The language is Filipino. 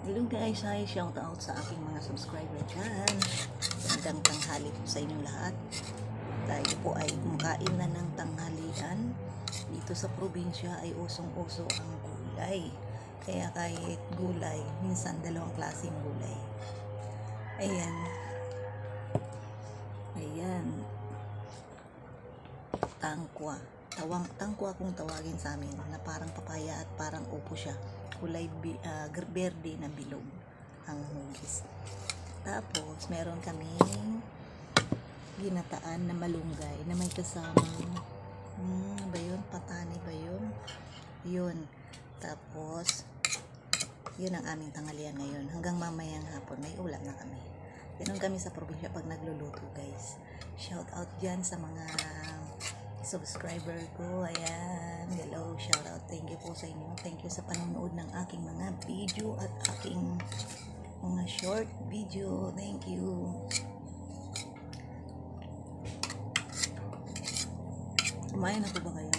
Hello guys, hi, shout out sa aking mga subscriber dyan. Magandang tanghali po sa inyong lahat. Tayo po ay kumakain na ng tanghalian. Dito sa probinsya ay usong-uso ang gulay. Kaya kahit gulay, minsan dalawang klaseng gulay. Ayan. Ayan. Tangkwa. Tawang, tangkwa kung tawagin sa amin na parang papaya at parang upo siya. Kulay bi, ah, berde na bilog ang hugis. Tapos, meron kaming ginataan na malunggay na may kasamang hmm, ba yun? Patani ba yun? Yun. Tapos, yun ang aming tanghalian ngayon. Hanggang mamayang hapon, may ulam na kami. Ganun kami sa probinsya pag nagluluto, guys. Shout out dyan sa mga subscriber ko. Ayan. Hello, shout out. Thank po sa inyo. Thank you sa panonood ng aking mga video at aking mga short video. Thank you. Kumain na po ba kayo?